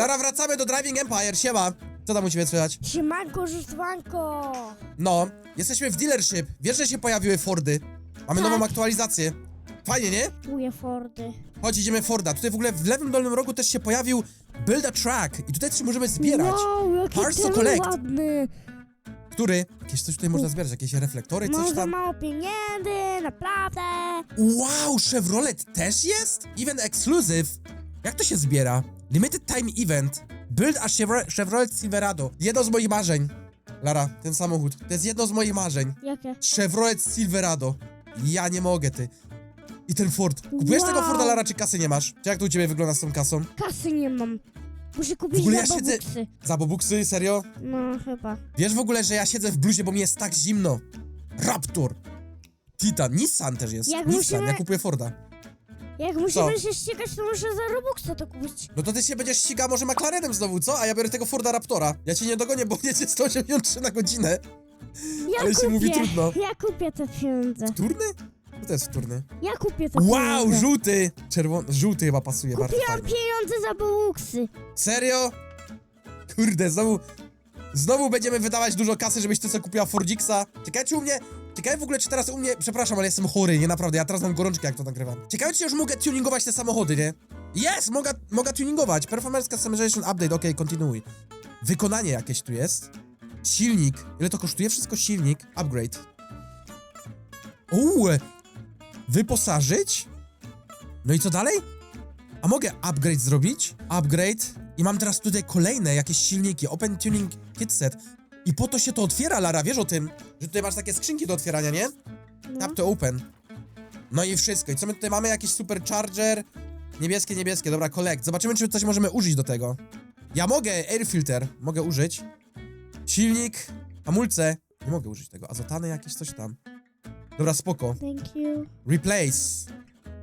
Lara, wracamy do Driving Empire, siema. Co tam u ciebie słychać? Siemanko, żustwanko! No, jesteśmy w dealership. Wiesz, że się pojawiły Fordy? Mamy Tak. nową aktualizację. Fajnie, nie? Kupuję Fordy. Chodź, idziemy Forda. Tutaj w ogóle w lewym dolnym rogu też się pojawił Build a Track. I tutaj też możemy zbierać. Wow, jaki Parts to collect. ładny! Który? Jakieś coś tutaj można zbierać, jakieś reflektory, coś tam. mało pieniędzy, naprawdę! Wow, Chevrolet też jest? Event exclusive. Jak to się zbiera? Limited time event. Build a Chevro- Chevrolet Silverado. Jedno z moich marzeń. Lara, ten samochód. To jest jedno z moich marzeń. Jakie? Chevrolet Silverado. Ja nie mogę, ty. I ten Ford. Kupujesz tego Wow. Forda, Lara, czy kasy nie masz? Czy jak to u ciebie wygląda z tą kasą? Kasy nie mam. Muszę kupić W ogóle ja za siedzę- bobuksy. Za bobuksy? Serio? No, chyba. Wiesz w ogóle, że ja siedzę w bluzie, bo mi jest tak zimno. Raptor. Titan. Nissan też jest. Jak Nissan, musimy- ja kupuję Forda. Jak musimy się ścigać, to muszę za Robuxa to kupić. No to ty się będziesz ścigał może McLarenem znowu, co? A ja biorę tego Forda Raptora. Ja cię nie dogonię, bo jedzie 183 na godzinę. Ja Ale się kupię. mówi trudno. Ja kupię te pieniądze. Wtórny? Co to jest wtórny? Ja kupię te Wow, pieniądze. żółty! Czerwony, żółty chyba pasuje bardzo Kupiłam fajnie. pieniądze za bobuksy. Serio? Kurde, znowu... Znowu będziemy wydawać dużo kasy, żebyś ty sobie kupiła Fordzixa. Ciekawe czy u mnie... Ciekawe w ogóle czy teraz u mnie... Przepraszam, ale jestem chory, nie naprawdę, ja teraz mam gorączkę jak to nagrywam. Ciekawe czy już mogę tuningować te samochody, nie? Jest! Mogę, mogę tuningować. Performance Customization Update, okej, kontynuuj. Wykonanie jakieś tu jest. Silnik. Ile to kosztuje? Wszystko silnik. Upgrade. Uuu! Wyposażyć? No i co dalej? A mogę upgrade zrobić? Upgrade. I mam teraz tutaj kolejne jakieś silniki. Open Tuning Kit Set. I po to się to otwiera, Lara, wiesz o tym? Że tutaj masz takie skrzynki do otwierania, nie? No. Tap to open. No i wszystko. I co my tutaj mamy? Jakiś supercharger. Niebieskie, niebieskie. Dobra, collect. Zobaczymy, czy coś możemy użyć do tego. Ja mogę air filter. Mogę użyć. Silnik. Hamulce. Nie mogę użyć tego. Azotany jakieś, coś tam. Dobra, spoko. Thank you. Replace.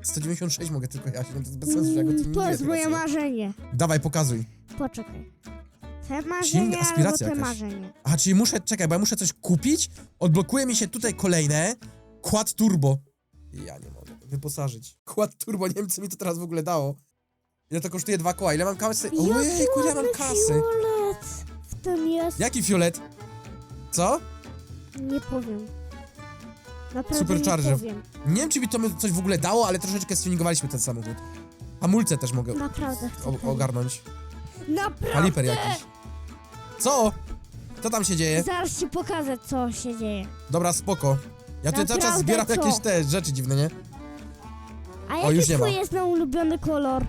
196 mogę tylko ja, to jest bez sensu, że ja go Mm, tuninguję To jest moje nie? marzenie. Dawaj, pokazuj. Poczekaj. Te marzenie albo aspiracja te jakaś. marzenie. A, czyli muszę, czekaj, bo ja muszę coś kupić, odblokuje mi się tutaj kolejne, Quad Turbo. Ja nie mogę, wyposażyć. Quad Turbo, nie wiem, co mi to teraz w ogóle dało. Ile to kosztuje dwa koła, ile mam kasy? Ojej, Jaki kurde, ja mam ładny kasy. fiolet w tym jest. Jaki fiolet? Co? Nie powiem. Naprawdę Supercharger. nie powiem. Nie wiem, czy mi to coś w ogóle dało, ale troszeczkę stuningowaliśmy ten samochód. Hamulce też mogę Naprawdę chcę. o- ogarnąć. Naprawdę! Kaliper jakiś. Co? Co tam się dzieje? Zaraz ci pokażę, co się dzieje. Dobra, spoko. Ja tutaj cały czas Naprawdę, zbieram co? jakieś te rzeczy dziwne, nie? A jaki już nie twój ma. jest na ulubiony kolor?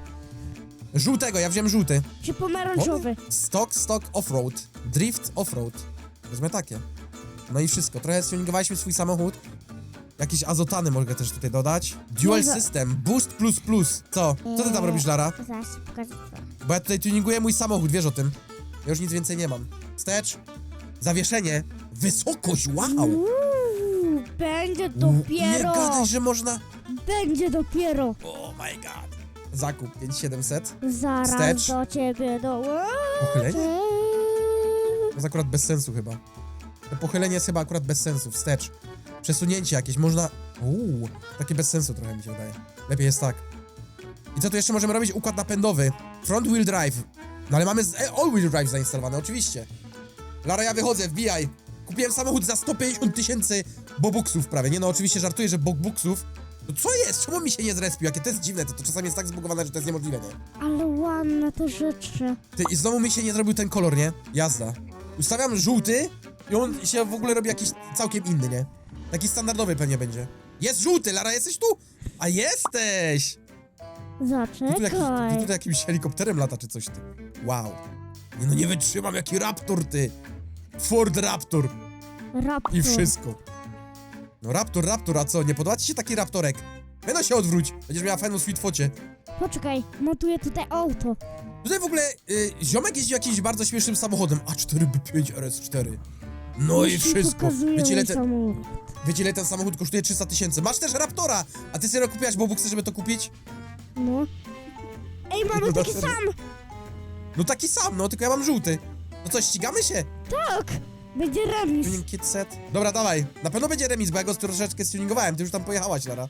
Żółtego, ja wziąłem żółty. Czy pomarańczowy? Stock, stock, offroad. Drift, offroad. Wezmę takie. No i wszystko. Trochę tuningowaliśmy swój samochód. Jakieś azotany mogę też tutaj dodać. Dual Może- system, boost plus plus. Co? Co ty tam robisz, Lara? Zaraz ci pokażę co. Bo ja tutaj tuninguję mój samochód, wiesz o tym. Ja już nic więcej nie mam. Wstecz. Zawieszenie. Wysokość, wow! Uuu, będzie Nie dopiero! gadaj, że można... Będzie dopiero! Oh my god. Zakup 5700. Zaraz Wstecz. do ciebie dołączę. Pochylenie? To jest akurat bez sensu chyba. To pochylenie jest chyba akurat bez sensu. Wstecz. Przesunięcie jakieś, można... Uuu, takie bez sensu trochę mi się wydaje. Lepiej jest tak. I co tu jeszcze możemy robić? Układ napędowy. Front wheel drive. No ale mamy e, all wheel drive zainstalowane, oczywiście. Lara, ja wychodzę, wbijaj. Kupiłem samochód za 150 tysięcy bobuksów prawie. Nie no, oczywiście żartuję, że bobuksów. No co jest? Czemu mi się nie zrespił? Jakie to jest dziwne, to, to czasami jest tak zbugowane, że to jest niemożliwe, nie? Ale ładne te rzeczy. Ty, i znowu mi się nie zrobił ten kolor, nie? Jazda. Ustawiam żółty i on się w ogóle robi jakiś całkiem inny, nie? Taki standardowy pewnie będzie. Jest żółty, Lara, jesteś tu? A jesteś! Ty tu, jakiś, ty Zaczekaj. tu jakimś helikopterem lata czy coś, ty. Wow. Nie no, nie wytrzymam, jaki Raptor, ty. Ford Raptor. Raptor. I wszystko. No Raptor, Raptor, a co? Nie podoba ci się taki Raptorek? Będę się odwróć. Będziesz miała fajną sweet focie. Poczekaj, montuję tutaj auto. Tutaj w ogóle y, ziomek jeździ jakimś bardzo śmiesznym samochodem. A4B5 RS4. No i wszystko. pokazuję Wiecie ile, mój ten, samochód. wiecie ile ten samochód kosztuje? 300 tysięcy. Masz też Raptora! A ty serio kupiłaś bobuksy, żeby to kupić? No. Ej, mamy No taki sam! No taki sam, no tylko ja mam żółty. No co, ścigamy się? Tak! Będzie remis. Tuning kit set. Dobra, dawaj. Na pewno będzie remis, bo ja go troszeczkę stuningowałem. Ty już tam pojechałaś, Lara.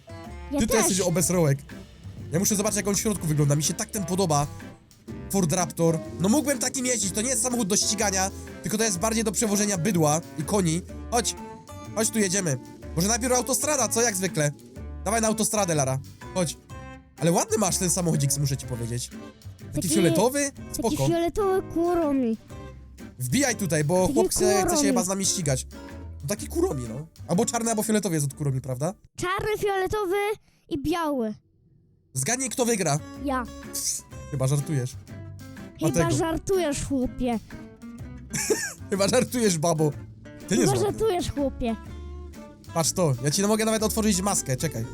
Ja Ty też. jesteś obezrołek. Ja muszę zobaczyć, jak on w środku wygląda. Mi się tak ten podoba. Ford Raptor. No mógłbym takim jeździć, to nie jest samochód do ścigania, tylko to jest bardziej do przewożenia bydła i koni. Chodź, chodź tu jedziemy. Może najpierw autostrada, co jak zwykle? Dawaj na autostradę, Lara. Chodź. Ale ładny masz ten samochodzik, muszę ci powiedzieć. Taki, Taki- fioletowy? Taki Spoko. fioletowy kuromi. Wbijaj tutaj, bo Taki chłop chce, chce się kuromi. chyba z nami ścigać. No taki kuromi, no. Albo czarny, albo fioletowy jest od kuromi, prawda? Czarny, fioletowy i biały. Zgadnij, kto wygra. Ja. Chyba żartujesz. Chyba Dlatego. żartujesz, chłopie. Chyba żartujesz, babo. Ty nie Chyba żartujesz, chłopie. Patrz to, ja ci nie mogę nawet otworzyć maskę, czekaj.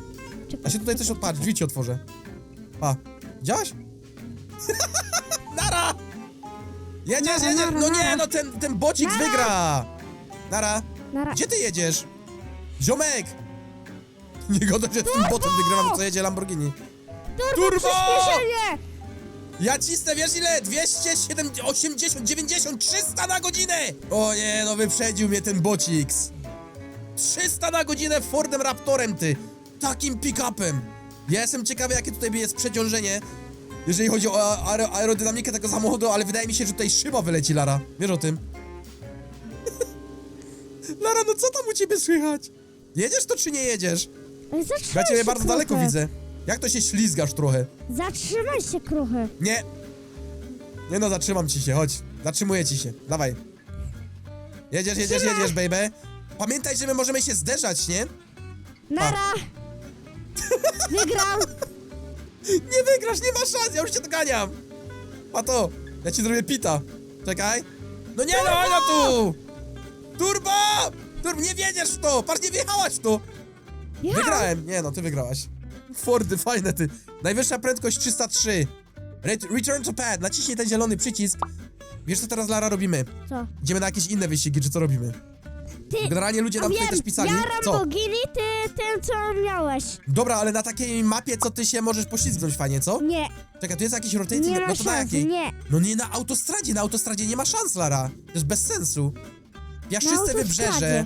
Czekaj. Ja się tutaj też odpatrz, drzwi ci otworzę. Pa. Widziałaś? Nara! Jedziesz, Nara, jedziesz! nara, No nie, nara. no ten, ten bocik Nara. wygra! Nara, Na ra- gdzie ty jedziesz? Ziomek! Nie goda, że z tym botem wygrywam, co jedzie Lamborghini. Turbo! Przyspieszenie! Ja cisnę, wiesz ile? 207, 80, 90, 300 na godzinę! O nie, no wyprzedził mnie ten bociks. 300 na godzinę Fordem Raptorem, ty! Takim pick-upem! Ja jestem ciekawy, jakie tutaj jest przeciążenie, jeżeli chodzi o a- aero aerodynamikę tego samochodu, ale wydaje mi się, że tutaj szyba wyleci, Lara. Wiesz o tym? Lara, no co tam u ciebie słychać? Jedziesz to czy nie jedziesz? Zatrzymaj Ja ciebie się bardzo trochę. daleko widzę. Jak to się ślizgasz trochę? Zatrzymaj się trochę. Nie. Nie no, zatrzymam ci się, chodź. Zatrzymuję ci się, dawaj. Jedziesz, jedziesz, Trzymaj. jedziesz, baby. Pamiętaj, że my możemy się zderzać, nie? Nara! Wygram! Nie wygrasz, nie ma szans, ja już cię doganiam. A to, ja ci zrobię pita. Czekaj. No nie, no, no tu! Turbo! Turbo, nie wiedziesz w to! Patrz, nie wjechałaś w to! Ja! Wygrałem! Nie no, ty wygrałaś. Fordy, fajne ty. Najwyższa prędkość 303. Re- Return to pad, naciśnij ten zielony przycisk. Wiesz co teraz, Lara, robimy? Co? Idziemy na jakieś inne wyścigi, czy co robimy? Ty! Generalnie ludzie nam tutaj wiem, też pisali. ja Co? Lamborghini, ty ten co miałeś. Dobra, ale na takiej mapie, co ty się możesz poślizgnąć fajnie, co? Nie, Czekaj, tu jest jakiś rotating, nie ma no to na szans, jakiej? nie. No nie na autostradzie, na autostradzie nie ma szans, Lara. To jest bez sensu. Piaszczyste wybrzeże. autostradzie.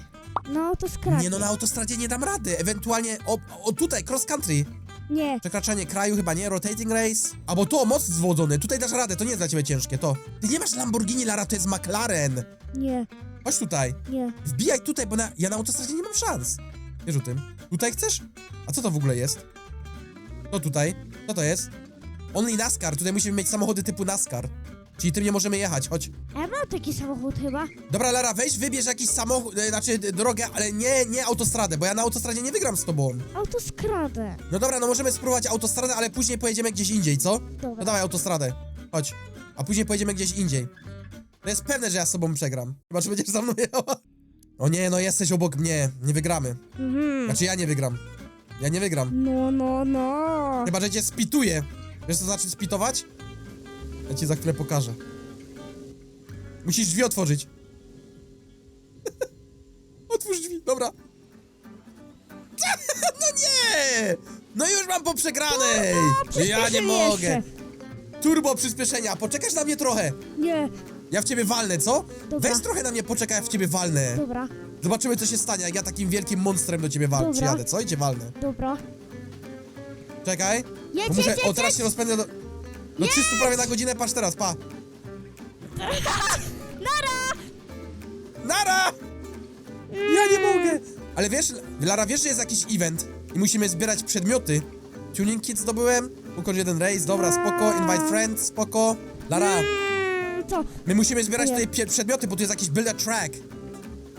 No autostradzie. Nie no, na autostradzie nie dam rady. Ewentualnie, o, o tutaj, cross country. Nie, Przekraczanie kraju chyba nie, rotating race. Albo to, most zwodzony, tutaj dasz radę, to nie jest dla ciebie ciężkie, to. Ty nie masz Lamborghini, Lara, to jest McLaren. nie, Chodź tutaj. nie. Wbijaj tutaj, bo na, ja na autostradzie nie mam szans. Wiesz o tym? Tutaj chcesz? A co to w ogóle jest? To tutaj? Co to jest? Only NASCAR, tutaj musimy mieć samochody typu NASCAR. Czyli tym nie możemy jechać, chodź. Ja mam taki samochód chyba. Dobra, Lara, weź wybierz jakiś samochód, e, znaczy drogę, ale nie, nie autostradę, bo ja na autostradzie nie wygram z tobą. Autostradę. No dobra, no możemy spróbować autostradę, ale później pojedziemy gdzieś indziej, co? Dobra. No dawaj autostradę, chodź. A później pojedziemy gdzieś indziej. To jest pewne, że ja z tobą przegram. Chyba, że będziesz za mną jechała. O nie, no jesteś obok mnie, nie wygramy. Mhm. Znaczy ja nie wygram. Ja nie wygram. No, no, no. Chyba, że cię spituję. Wiesz co znaczy spitować? Ja ci za chwilę pokażę. Musisz drzwi otworzyć. Otwórz drzwi, dobra. No nie! No już mam po przegranej! Ja nie przyspieszenie mogę. jeszcze. Turbo przyspieszenia, poczekasz na mnie trochę. Nie, Ja w ciebie walnę, co? Dobra. Weź trochę na mnie poczekaj, ja w ciebie walnę. dobra, Zobaczymy, co się stanie, jak ja takim wielkim monstrem do ciebie wal Dobra. przyjadę, co? I cię walnę. dobra. Czekaj. Jedź, Bo muszę, jedź, o, jedź, teraz jedź. się rozpędzę do... Do 300 prawie na godzinę, patrz teraz, pa. Nara! Nara! Ja nie mogę! Ale wiesz, Lara, wiesz, że jest jakiś event i musimy zbierać przedmioty. Tuning kit zdobyłem, ukończ jeden race, dobra, spoko, invite friends, spoko. Lara, Co? my musimy zbierać Nie. tutaj pie- przedmioty, bo tu jest jakiś build a track.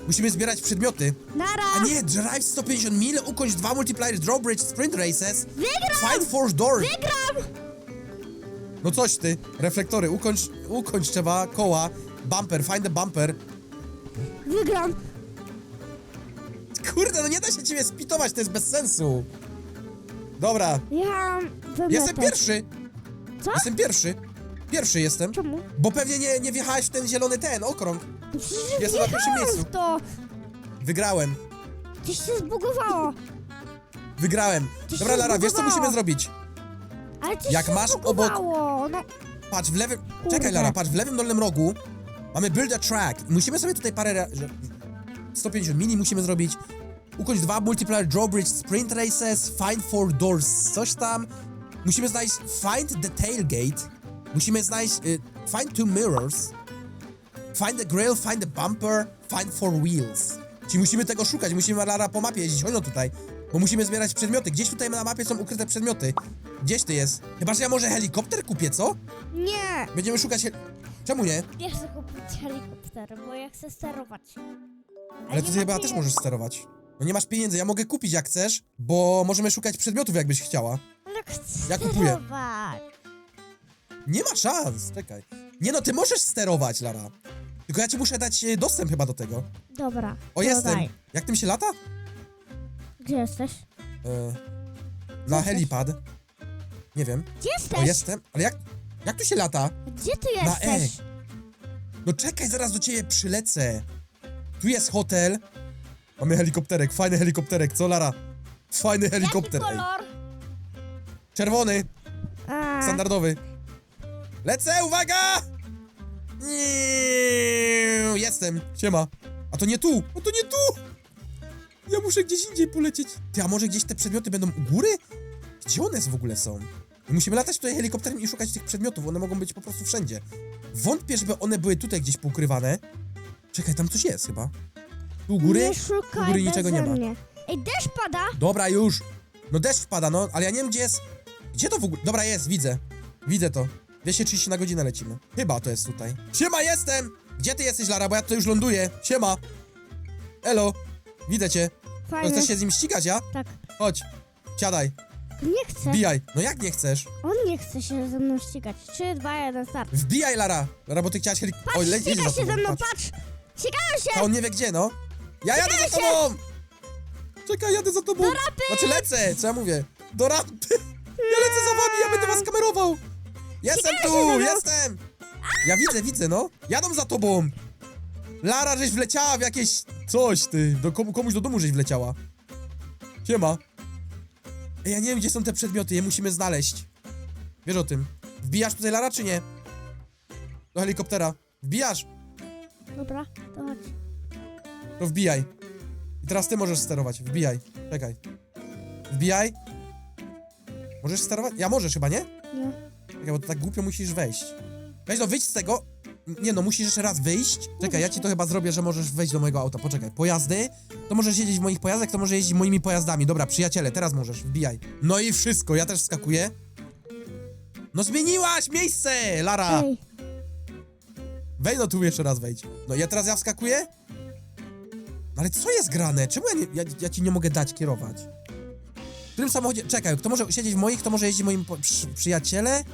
Musimy zbierać przedmioty. Nara! A nie, drive 150 mil, ukończ dwa multiplier drawbridge sprint races. Wygram! Find force doors. Wygram! No coś ty, reflektory, ukończ, ukończ trzeba, koła, bumper, find the bumper. Wygram! Kurde, no nie da się ciebie spitować, to jest bez sensu. Dobra, Ja mam jestem pierwszy. Co? Jestem pierwszy. Pierwszy jestem. Czemu? Bo pewnie nie, nie wjechałeś w ten zielony ten, okrąg. Przecież Jestem na pierwszym wjechałem miejscu. w to! Wygrałem. Gdzieś się zbugowało. Wygrałem. Dobra, Lara, wiesz co zbugowało. musimy zrobić? Ale coś Jak się masz obok- zbugowało. No, Patrz, w lewym... Kurde. Czekaj, Lara, patrz, w lewym dolnym rogu mamy build a track. I musimy sobie tutaj parę... ra- że- 150 mini musimy zrobić. Ukończ dwa multiplayer drawbridge sprint races, find four doors, coś tam. Musimy znaleźć find the tailgate. Musimy znaleźć... Y, find two mirrors. Find the grill, find the bumper, find four wheels. Czyli musimy tego szukać, musimy Lara po mapie jeździć, chodź no tutaj. Bo musimy zbierać przedmioty. Gdzieś tutaj na mapie są ukryte przedmioty. Gdzieś ty jest? Chyba, że ja może helikopter kupię, co? Nie! Będziemy szukać hel... Czemu nie? Chcę kupić helikopter, bo ja chcę sterować. A Ale ty chyba też możesz sterować. No nie masz pieniędzy, ja mogę kupić jak chcesz, bo możemy szukać przedmiotów jakbyś chciała. Ale chcę Ja kupuję. sterować. Nie ma szans, czekaj. Nie no, ty możesz sterować, Lara. Tylko ja ci muszę dać e, dostęp chyba do tego. Dobra. O, jestem. Jak tym się lata? Gdzie jesteś? E, na jesteś? helipad. Nie wiem. Gdzie jesteś? O, jestem. Ale jak, jak tu się lata? Gdzie ty Na E. jesteś? No czekaj, zaraz do ciebie przylecę. Tu jest hotel. Mamy helikopterek, fajny helikopterek, co Lara? Fajny helikopter, Jaki ej. kolor? Czerwony, A, standardowy. Lecę, uwaga! Nie, Jestem, siema. A to nie tu, a to nie tu! Ja muszę gdzieś indziej polecieć. Ty, a może gdzieś te przedmioty będą u góry? Gdzie one w ogóle są? My musimy latać tutaj helikopterem i szukać tych przedmiotów, one mogą być po prostu wszędzie. Wątpię, żeby one były tutaj gdzieś poukrywane. Czekaj, tam coś jest chyba. Tu u góry? Nie szukaj U góry niczego nie ma. mnie. Ej, deszcz pada! Dobra, już. No deszcz wpada, no, ale ja nie wiem, gdzie jest... Gdzie to w ogóle... Dobra, jest, widzę. Widzę to. 230 na godzinę lecimy. Chyba to jest tutaj. Siema, jestem! Gdzie ty jesteś, Lara, bo ja tutaj już ląduję. Siema. Elo. Widzę cię. To Fajnie. chcesz się z nim ścigać, ja? Tak. Chodź. Siadaj. Nie chcę. Wbijaj. No jak nie chcesz? On nie chce się ze mną ścigać. 3, 2, 1, start. Wbijaj, Lara. Lara, bo ty chciałaś helik... Patrz, Oj, le- ściga za się tobą, ze mną, patrz. patrz! Ścigają się! A on nie wie gdzie, no. Ja jadę za tobą! Czekaj, jadę za tobą. Do rampy! Znaczy lecę, co ja mówię? Do rampy! Ja lecę za wami, ja będę was kamerował! Jestem tu, jestem! Ja widzę, widzę, no. Jadą za tobą! Lara, żeś wleciała w jakieś... Coś, ty. Do komu, komuś do domu żeś wleciała. Siema. Ej, ja nie wiem, gdzie są te przedmioty, je musimy znaleźć. Wiesz o tym. Wbijasz tutaj, Lara, czy nie? Do helikoptera. Wbijasz? Dobra, to chodź. To wbijaj. I teraz ty możesz sterować. Wbijaj. Czekaj. Wbijaj. Możesz sterować? Ja możesz chyba, nie? Nie. Czekaj, bo to tak głupio musisz wejść. Weź no, wyjdź z tego. Nie no, musisz jeszcze raz wyjść. Czekaj, ja ci to chyba zrobię, że możesz wejść do mojego auta. Poczekaj. Pojazdy. To możesz jeździć w moich pojazdach, to może jeździć moimi pojazdami. Dobra, przyjaciele, teraz możesz. Wbijaj. No i wszystko. Ja też skakuję. No zmieniłaś miejsce, Lara! Ej, Wejdź no tu jeszcze raz wejdź. No ja teraz ja wskakuję? No ale co jest grane? Czemu ja, nie, ja, ja ci nie mogę dać kierować? W którym samochodzie... Czekaj, kto może siedzieć w moich, kto może jeździć moim przy, przyjaciele?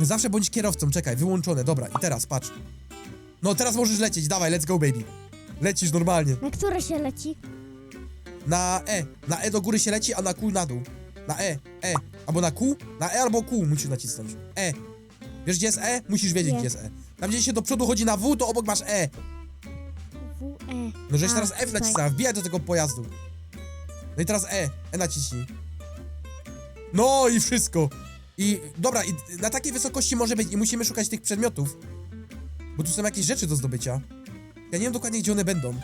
Zawsze bądź kierowcą, czekaj, wyłączone, dobra. I teraz, patrz. No teraz możesz lecieć, dawaj, let's go baby. Lecisz normalnie. na które się leci? Na E. Na E do góry się leci, a na Q na dół. Na E, E. Albo na Q, na E albo Q musisz nacisnąć. E. Wiesz gdzie jest E? Musisz wiedzieć Nie. gdzie jest E. Tam gdzie się do przodu chodzi na W, to obok masz E. W, E. No żeś A, teraz F tutaj. nacisnęła, wbijaj do tego pojazdu. No i teraz E, E naciśnij. No i wszystko. I dobra, i na takiej wysokości może być i musimy szukać tych przedmiotów. Bo tu są jakieś rzeczy do zdobycia. Ja nie wiem dokładnie gdzie one będą.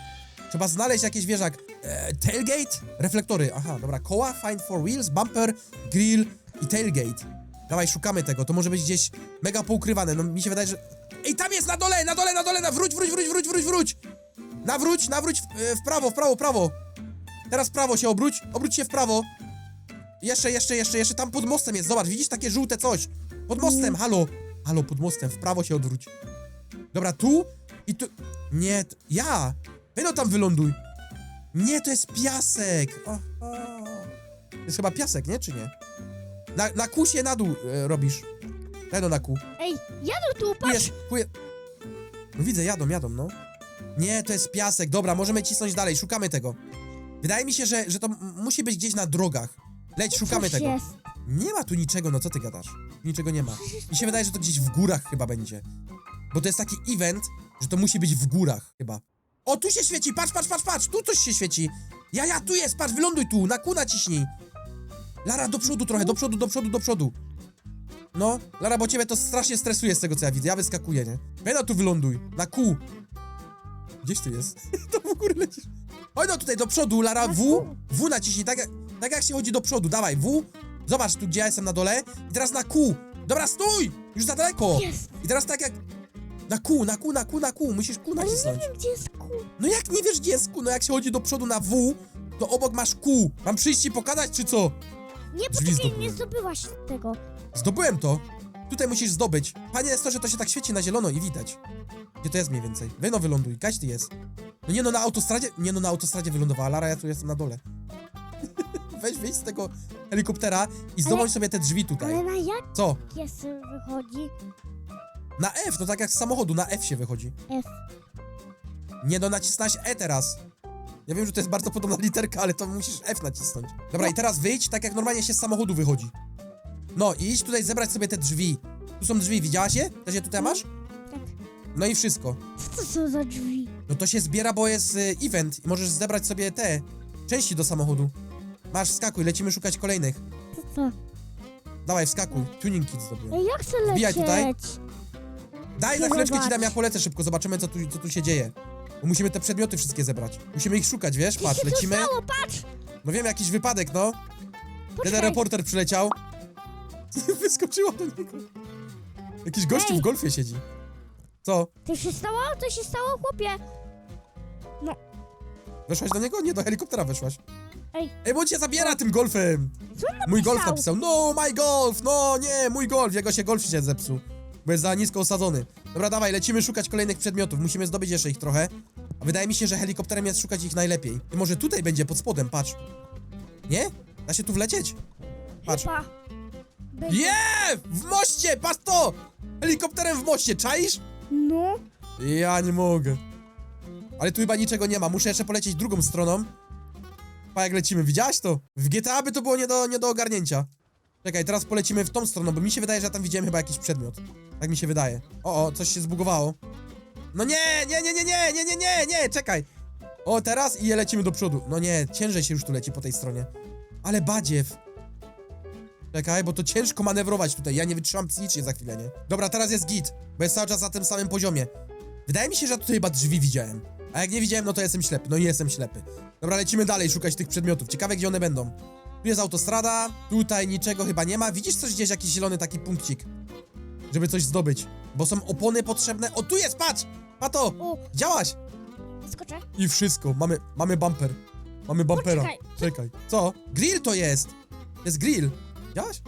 Trzeba znaleźć jakiś wieżak. E, tailgate? Reflektory, aha, dobra. Koła, find four wheels, bumper, grill i tailgate. Dawaj, szukamy tego, to może być gdzieś mega poukrywane. No mi się wydaje, że... Ej, tam jest, na dole, na dole, na dole, na wróć, wróć, wróć, wróć, wróć, wróć! Nawróć, nawróć w, e, w prawo, w prawo, prawo. Teraz w prawo się obróć, obróć się w prawo. Jeszcze, jeszcze, jeszcze, jeszcze, tam pod mostem jest, zobacz, widzisz takie żółte coś? Pod mostem, halo. Halo, pod mostem, w prawo się odwróć. Dobra, tu i tu... Nie, t- ja! Wy no tam wyląduj. Nie, to jest piasek. O. To jest chyba piasek, nie, czy nie? Na, na kół się na dół e, robisz. Daj no na kół. Ej, jadą tu, patrz! tu jest. No widzę, jadą, jadą, no. Nie, to jest piasek. Dobra, możemy cisnąć dalej, szukamy tego. Wydaje mi się, że, że to musi być gdzieś na drogach. Leć, szukamy Coś tego. jest. Nie ma tu niczego, no co ty gadasz? Niczego nie ma. Mi się wydaje, że to gdzieś w górach chyba będzie. Bo to jest taki event, że to musi być w górach chyba. O, tu się świeci, patrz, patrz, patrz, patrz, tu coś się świeci. Ja, ja, tu jest, patrz, wyląduj tu, na kół naciśnij. Lara, do przodu trochę, do przodu, do przodu, do przodu. No, Lara, bo ciebie to strasznie stresuje z tego, co ja widzę. Ja wyskakuję, nie? Weź tu wyląduj, na kół. Gdzieś ty jest? to w górę lecisz. Oj, no tutaj do przodu, Lara, W. W naciśnij, tak, jak- tak jak się chodzi do przodu. Dawaj, W. Zobacz tu, gdzie ja jestem na dole. I teraz na Q. Dobra, stój! Już za daleko! Jest. I teraz tak jak... Na kół, na kół, na kół, na kół. Musisz kół Ale nie wiem, gdzie jest kół. No jak nie wiesz, gdzie jest kół? No jak się chodzi do przodu na W, to obok masz kół. Mam przyjść i pokazać, czy co? Nie, poczekaj, zdobyłem. nie zdobyłaś tego. Zdobyłem to. Tutaj musisz zdobyć. Panie jest to, że to się tak świeci na zielono i widać. Gdzie to jest mniej więcej? Wy no wyląduj, kaś ty jest. No nie no, na autostradzie, nie no, na autostradzie wylądowała Lara, ja tu jestem na dole. Weź wyjdź z tego helikoptera i zdobądź sobie te drzwi tutaj. Ale na jak Co? jest wychodzi? Na F, no tak jak z samochodu, na F się wychodzi. F. Nie no, nacisnąłeś E teraz. Ja wiem, że to jest bardzo podobna literka, ale to musisz F nacisnąć. Dobra, i teraz wyjdź tak jak normalnie się z samochodu wychodzi. No i idź tutaj zebrać sobie te drzwi. Tu są drzwi, widziałaś je? Też je tutaj masz? Tak. No i wszystko. Co to są za drzwi? No to się zbiera, bo jest y, event i możesz zebrać sobie te części do samochodu. Masz, wskakuj, lecimy szukać kolejnych. Co to? Dawaj, wskakuj. Tuning kit zdobyłem. Ej, ja chcę Wbijaj lecieć. tutaj. Daj, za chwileczkę ci dam ja polecę szybko, zobaczymy co tu, co tu się dzieje. Bo musimy te przedmioty wszystkie zebrać. Musimy ich szukać, wiesz? Co Patrz, tu lecimy. stało? Patrz! No wiem, jakiś wypadek, no. Jeden Poczekaj. reporter przyleciał. Wyskoczyło do niego. Jakiś gościu Ej. w golfie siedzi. Co? To się stało? To się stało, chłopie. Weszłaś do niego? Nie, do helikoptera weszłaś. Ej. Ej, bo on cię zabiera tym golfem! Co on Mój golf napisał? No, my golf! No, nie, mój golf! Jego się golf się zepsuł. Bo jest za nisko osadzony. Dobra, dawaj, lecimy szukać kolejnych przedmiotów. Musimy zdobyć jeszcze ich trochę. A wydaje mi się, że helikopterem jest szukać ich najlepiej. I może tutaj będzie pod spodem, patrz. Nie? Da się tu wlecieć? Patrz. Chyba. Będzie. Je! W moście! Patrz to! Helikopterem w moście, czaisz? No. Ja nie mogę. Ale tu chyba niczego nie ma. Muszę jeszcze polecieć drugą stroną. Pa jak lecimy, widziałaś to? W GTA by to było nie do, nie do ogarnięcia. Czekaj, teraz polecimy w tą stronę, bo mi się wydaje, że ja tam widziałem chyba jakiś przedmiot. Tak mi się wydaje. O, o, coś się zbugowało. No nie, nie, nie, nie, nie, nie, nie, nie, nie, czekaj. O, teraz i je lecimy do przodu. No nie, ciężej się już tu leci po tej stronie. Ale badziew. Czekaj, bo to ciężko manewrować tutaj. Ja nie wytrzymam psychicznie za chwilę, nie? Dobra, teraz jest git, bo jest cały czas na tym samym poziomie. Wydaje mi się, że tutaj chyba drzwi widziałem. A jak nie widziałem, no to jestem ślepy. No i jestem ślepy. Dobra, lecimy dalej szukać tych przedmiotów. Ciekawe, gdzie one będą. Tu jest autostrada, tutaj niczego chyba nie ma. Widzisz coś gdzieś, jakiś zielony taki punkcik? Żeby coś zdobyć. Bo są opony potrzebne. O, tu jest, patrz! Pato! Działaś! skoczę. I wszystko. Mamy, mamy bumper. Mamy bumpera. Poczekaj. Czekaj. Co? Grill to jest! To jest grill. Działaś?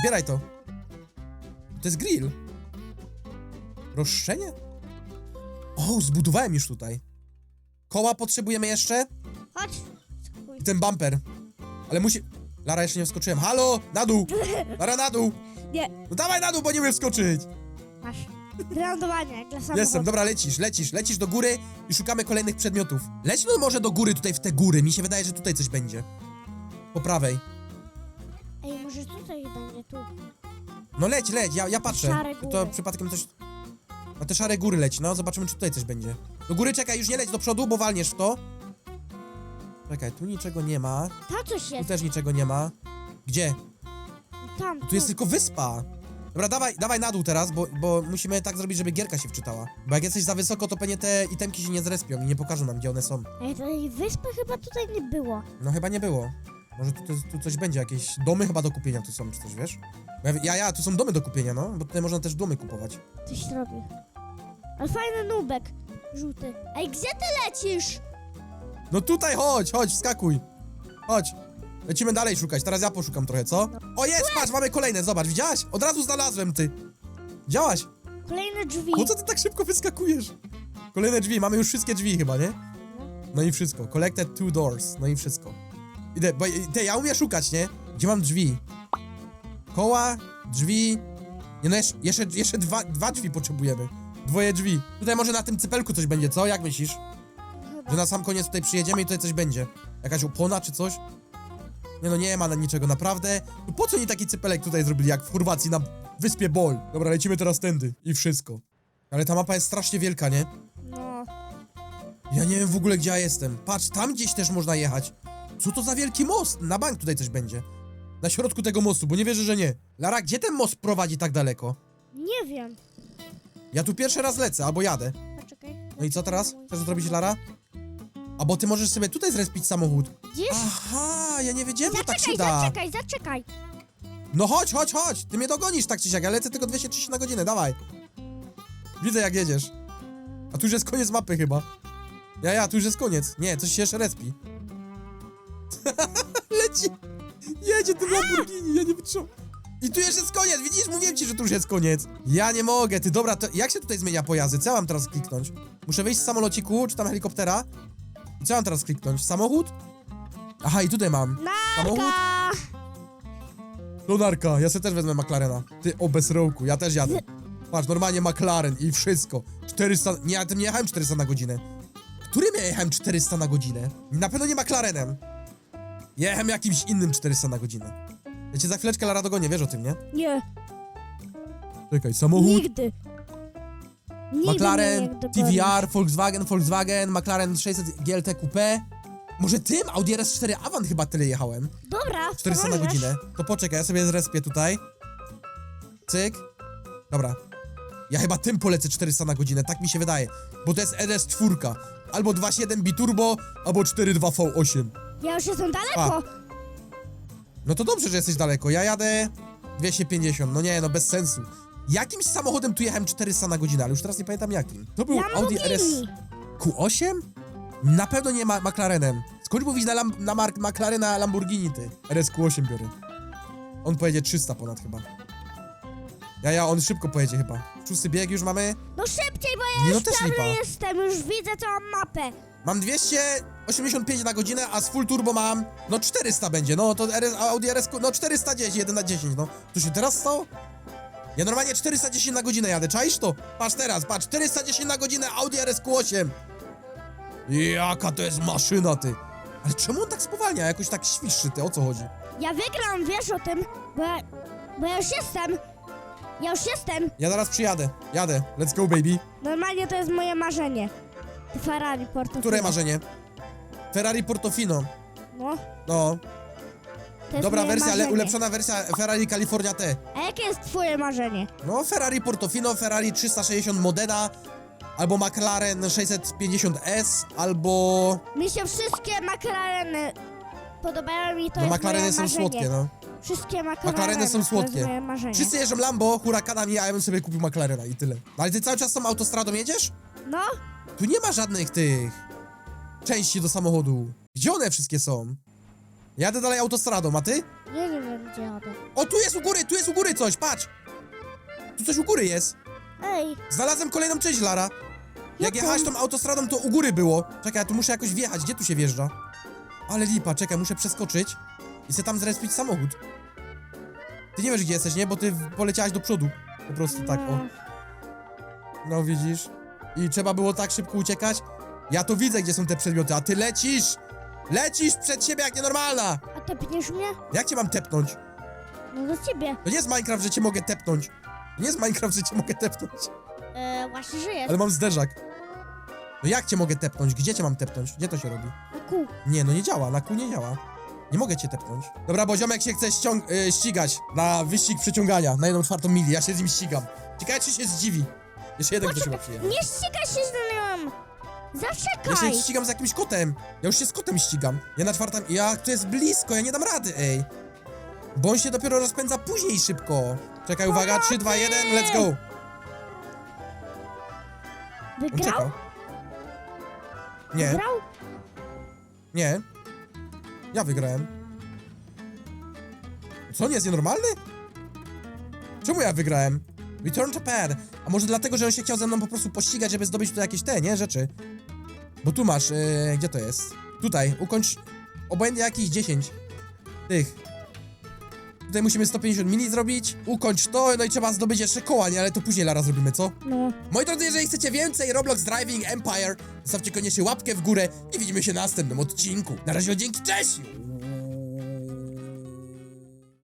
Zbieraj to. To jest grill. Roszczenie? O, zbudowałem już tutaj. Koła potrzebujemy jeszcze? Chodź. I ten bumper. Ale musi... Lara, jeszcze nie wskoczyłem. Halo! Na dół! Lara, na dół! Nie, No dawaj na dół, bo nie umiem wskoczyć! masz. Lądowanie jak dla samochodu. Jestem, dobra, lecisz, lecisz, lecisz do góry i szukamy kolejnych przedmiotów. Leć no może do góry, tutaj w te góry. Mi się wydaje, że tutaj coś będzie. Po prawej. Ej, może tutaj będzie tu. No leć, leć, ja, ja patrzę. Szare To góry. przypadkiem coś... Na te szare góry leć, no, zobaczymy, czy tutaj coś będzie. Do góry czekaj, już nie leć do przodu, bo walniesz w to. Czekaj, tu niczego nie ma, Tam coś tu jest. też niczego nie ma. Gdzie? Tam, Tu jest tylko wyspa. Dobra, dawaj, dawaj na dół teraz, bo, bo musimy tak zrobić, żeby gierka się wczytała. Bo jak jesteś za wysoko, to pewnie te itemki się nie zrespią i nie pokażą nam, gdzie one są. Ej, tej wyspy chyba tutaj nie było. No chyba nie było. Może tu, tu, tu coś będzie, jakieś domy chyba do kupienia tu są, czy coś, wiesz? Ja, ja, tu są domy do kupienia, no, bo tutaj można też domy kupować. Coś robi. Ale fajny nubek. Żółty. Ej, gdzie ty lecisz? No tutaj chodź, chodź, wskakuj. Chodź. Lecimy dalej szukać, teraz ja poszukam trochę, co? O jest, patrz, mamy kolejne, zobacz, widziałaś? Od razu znalazłem, ty. Widziałaś? Kolejne drzwi. Po co ty tak szybko wyskakujesz? Kolejne drzwi, mamy już wszystkie drzwi chyba, nie? No i wszystko, collected two doors, no i wszystko. Idę, bo te, ja umiem szukać, nie? Gdzie mam drzwi? Koła, drzwi... Nie no, jeszcze, jeszcze, jeszcze dwa, dwa drzwi potrzebujemy. Dwoje drzwi. Tutaj może na tym cypelku coś będzie, co? Jak myślisz? Że na sam koniec tutaj przyjedziemy i tutaj coś będzie. Jakaś opona czy coś? Nie no, nie ma na niczego, naprawdę. No po co oni taki cypelek tutaj zrobili, jak w Chorwacji na wyspie Bol? Dobra, lecimy teraz tędy. I wszystko. Ale ta mapa jest strasznie wielka, nie? No. Ja nie wiem w ogóle, gdzie ja jestem. Patrz, tam gdzieś też można jechać. Co to za wielki most? Na bank tutaj coś będzie. Na środku tego mostu, bo nie wierzę, że nie. Lara, gdzie ten most prowadzi tak daleko? Nie wiem. Ja tu pierwszy raz lecę, albo jadę. Poczekaj. No i co teraz? Chcesz zrobić, Lara? A bo ty możesz sobie tutaj zrespić samochód. Jest? Aha, ja nie wiedziałem, że tak się Zaczekaj, da. zaczekaj, zaczekaj. No chodź, chodź, chodź! Ty mnie dogonisz tak czy siak, ja lecę tylko 230 na godzinę, dawaj. Widzę jak jedziesz. A tu już jest koniec mapy chyba. Ja, ja, tu już jest koniec. Nie, coś się jeszcze respi. Leci! Jedzie tym Lamborghini, ja nie wytrzymam. I tu jeszcze jest koniec, widzisz? Mówiłem ci, że tu już jest koniec. Ja nie mogę, ty dobra, to jak się tutaj zmienia pojazdy? Co ja mam teraz kliknąć? Muszę wyjść z samolociku, czy tam helikoptera? I co mam teraz kliknąć? Samochód? Aha, i tutaj mam. Samochód? Narka! Donarka, ja sobie też wezmę McLarena. Ty, o bez rołku, ja też jadę. Patrz, normalnie McLaren i wszystko. 400, nie, ja tym nie jechałem 400 na godzinę. Którym ja jechałem 400 na godzinę? Na pewno nie McLarenem. Jechałem jakimś innym 400 na godzinę. Cię za chwileczkę Lara dogonię, wiesz o tym, nie? Nie, Czekaj, samochód, nigdy. Nigdy McLaren, nie dogonisz. TVR, Volkswagen, Volkswagen, McLaren 600 GLT Coupe. Może tym? Audi RS4 Avant chyba tyle jechałem. Dobra, 400 na możesz. godzinę. To poczekaj, ja sobie zrespię tutaj. Cyk. Dobra. Ja chyba tym polecę 400 na godzinę, tak mi się wydaje. Bo to jest RS4. Albo 2.7 biturbo, albo 4.2 V8. Ja już jestem daleko. No to dobrze, że jesteś daleko. Ja jadę 250. No nie, no bez sensu. Jakimś samochodem tu jechałem 400 na godzinę, ale już teraz nie pamiętam jakim. To był Audi RS... Lamborghini. Q8? Na pewno nie ma McLarenem. Skąd mówić na, lam, na mark McLarena Lamborghini, ty? RS Q8 biorę. On pojedzie 300 ponad chyba. Ja, ja, on szybko pojedzie chyba. Szósty bieg już mamy. No szybciej, bo ja Nie, no już też prawie jestem, już widzę całą mapę. Mam 285 na godzinę, a z full turbo mam, no 400 będzie, no to RS, Audi RS, no 410, 1 na 10, no. To się teraz stało? Ja normalnie 410 na godzinę jadę, czaisz to? Patrz teraz, patrz, 410 na godzinę Audi RS Q8. Jaka to jest maszyna, ty. Ale czemu on tak spowalnia, jakoś tak świszczy, ty, o co chodzi? Ja wygram, wiesz o tym, bo ja, bo ja już jestem. Ja już jestem. Ja zaraz przyjadę, jadę, let's go baby. Normalnie to jest moje marzenie. Ferrari Portofino. Które marzenie? Ferrari Portofino, No, no. to jest Dobra moje wersja, ale marzenie. ulepszona wersja Ferrari California T. A jakie jest twoje marzenie? No, Ferrari Portofino, Ferrari 360 Modena, albo McLaren 650S, albo... Mi się wszystkie McLareny podobają mi to No, jest McLareny moje są marzenie. słodkie, no. Wszystkie McLareny. McLareny są To jest słodkie. moje marzenie. Wszyscy jeżdżą Lambo, hurakanami, a ja bym sobie kupił McLarena i tyle. Ale ty cały czas tą autostradą jedziesz? No, Tu nie ma żadnych tych... części do samochodu. Gdzie one wszystkie są? Jadę dalej autostradą, a ty? ja nie wiem gdzie jadę. O, tu jest u góry, tu jest u góry coś, patrz! Tu coś u góry jest. Ej, Znalazłem kolejną część, Lara. Jak Jaką? jechałeś tą autostradą, to u góry było. Czekaj, ja tu muszę jakoś wjechać. Gdzie tu się wjeżdża? Ale lipa, czekaj, muszę przeskoczyć i se tam zrespić samochód. Ty nie wiesz, gdzie jesteś, nie? Bo ty w- poleciałaś do przodu. Po prostu tak, o. No widzisz? I trzeba było tak szybko uciekać. Ja to widzę, gdzie są te przedmioty, a ty lecisz! Lecisz przed siebie jak nienormalna! A tepniesz mnie? Jak cię mam tepnąć? No do ciebie. To nie jest Minecraft, że cię mogę tepnąć. To nie jest Minecraft, że cię mogę tepnąć. E, właśnie żyjesz. Ale mam zderzak. No jak cię mogę tepnąć? Gdzie cię mam tepnąć? Gdzie to się robi? Na kół. Nie, no nie działa, na kół nie działa. Nie mogę cię tepnąć. Dobra, bo ziomek się chce ściąg- y, ścigać na wyścig przeciągania na jedną czwartą mili. Ja się z nim ścigam. Ciekawe, czy się zdziwi. Jeszcze jeden ktoś chyba przyjechał. Nie ścigaj się z nią. Ja Zaczekaj. się ścigam z jakimś kotem. Ja już się z kotem ścigam. Ja na czwartą... Ja, to jest blisko, ja nie dam rady, ej. Bo on się dopiero rozpędza później szybko. Czekaj, uwaga, 3, 2, 1, let's go. On Wygrał? czekał. Nie, Wygrał? nie. Ja wygrałem. Co, on jest nienormalny? Czemu ja wygrałem? Return to pad. A może dlatego, że on się chciał ze mną po prostu pościgać, żeby zdobyć tu jakieś te, nie? Rzeczy. Bo tu masz, yy, gdzie to jest? Tutaj, ukończ obojętnie jakieś 10 tych. Tutaj musimy 150 mili zrobić. Ukończ to, no i trzeba zdobyć jeszcze koła, nie? Ale to później Lara zrobimy, co? No. Moi drodzy, jeżeli chcecie więcej Roblox Driving Empire, zostawcie koniecznie łapkę w górę i widzimy się na następnym odcinku. Na razie, dzięki, cześć!